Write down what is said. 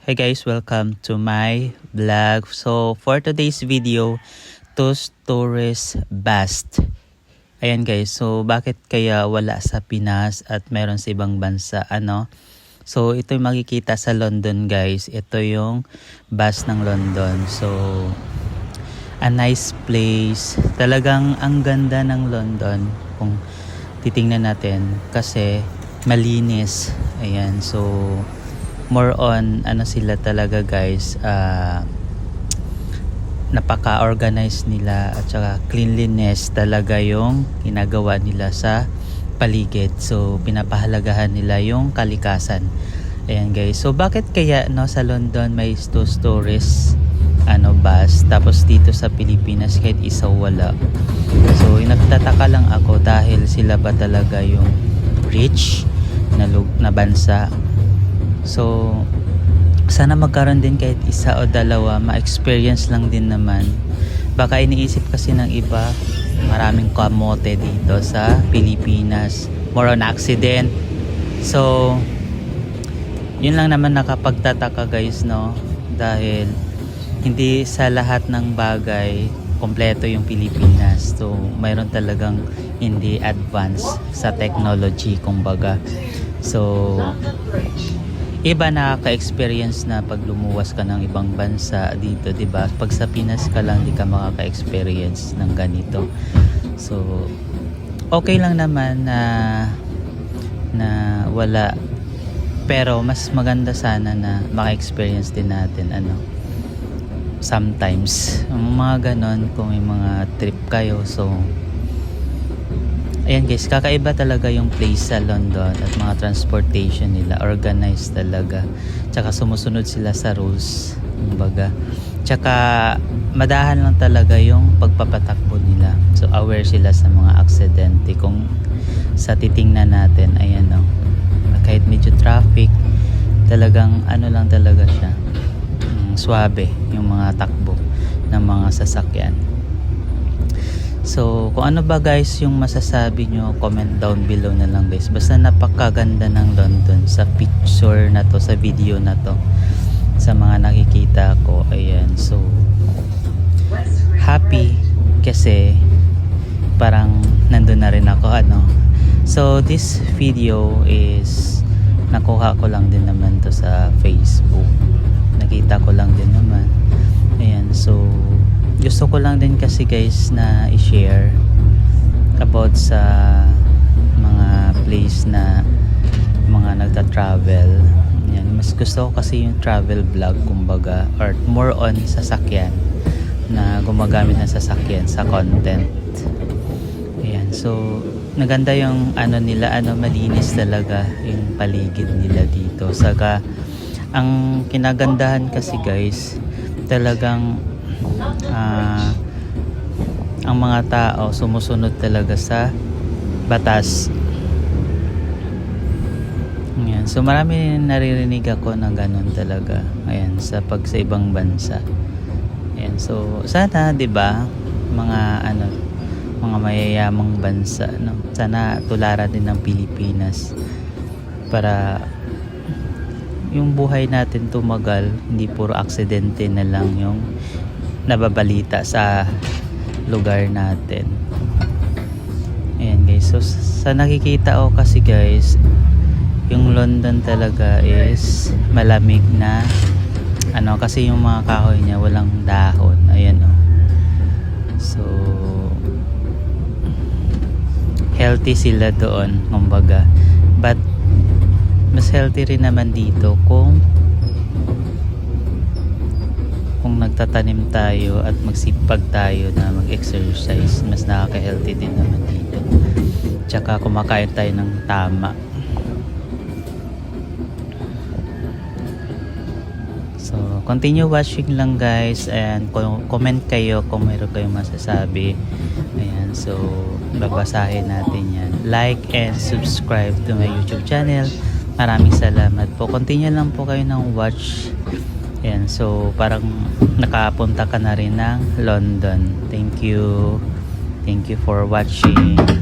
Hey guys, welcome to my vlog. So, for today's video, to tourist bust. Ayan guys, so bakit kaya wala sa Pinas at meron sa ibang bansa, ano? So, ito yung makikita sa London guys. Ito yung bus ng London. So, a nice place. Talagang ang ganda ng London kung titingnan natin kasi malinis. Ayan, so more on ano sila talaga guys ah napaka-organized nila at saka cleanliness talaga yung ginagawa nila sa paligid. So, pinapahalagahan nila yung kalikasan. Ayan guys. So, bakit kaya no, sa London may two stories ano bus tapos dito sa Pilipinas kahit isa wala. So, nagtataka lang ako dahil sila ba talaga yung rich na, na bansa. So, sana magkaroon din kahit isa o dalawa, ma-experience lang din naman. Baka iniisip kasi ng iba, maraming kamote dito sa Pilipinas. More on accident. So, yun lang naman nakapagtataka guys, no? Dahil hindi sa lahat ng bagay kompleto yung Pilipinas. So, mayroon talagang hindi advance sa technology, kumbaga. So, iba nakaka-experience na pag lumuwas ka ng ibang bansa dito, 'di ba? Pag sa Pinas ka lang di ka makaka-experience ng ganito. So okay lang naman na na wala pero mas maganda sana na maka-experience din natin ano sometimes mga ganon kung may mga trip kayo so Ayan guys, kakaiba talaga yung place sa London at mga transportation nila, organized talaga. Tsaka sumusunod sila sa rules, kumbaga. Tsaka madahan lang talaga yung pagpapatakbo nila. So aware sila sa mga aksidente. Kung sa titingnan natin, ayan o. kahit medyo traffic, talagang ano lang talaga siya. mm, Suabe yung mga takbo ng mga sasakyan. So, kung ano ba guys yung masasabi nyo, comment down below na lang guys. Basta napakaganda ng London sa picture na to, sa video na to. Sa mga nakikita ko. Ayan, so happy kasi parang nandun na rin ako ano. So, this video is nakuha ko lang din naman to sa Facebook. Nakita ko lang din naman. Ayan, so gusto ko lang din kasi guys na i-share about sa mga place na mga nagta-travel. Yan, mas gusto ko kasi yung travel vlog kumbaga or more on sasakyan na gumagamit ng sasakyan sa content. Ayan, so naganda yung ano nila, ano malinis talaga yung paligid nila dito. Saka ang kinagandahan kasi guys, talagang ah, ang mga tao sumusunod talaga sa batas. Ayan. So marami naririnig ako na ganun talaga. Ayan, sa pag sa ibang bansa. Ayan, so sana 'di ba mga ano mga mayayamang bansa no sana tularan din ng Pilipinas para yung buhay natin tumagal hindi puro aksidente na lang yung nababalita sa lugar natin. Ayan guys. So sa nakikita ko kasi guys yung London talaga is malamig na ano kasi yung mga kahoy niya walang dahon. Ayan oh. So healthy sila doon kumbaga. But mas healthy rin naman dito kung kung nagtatanim tayo at magsipag tayo na mag-exercise mas nakaka-healthy din naman dito. Tsaka kumakain tayo ng tama. So continue watching lang guys and co- comment kayo kung mayroon kayong masasabi. Ayan so babasahin natin yan. Like and subscribe to my youtube channel. Maraming salamat po. Continue lang po kayo ng watch Ayan, so parang nakapunta ka na rin ng London. Thank you. Thank you for watching.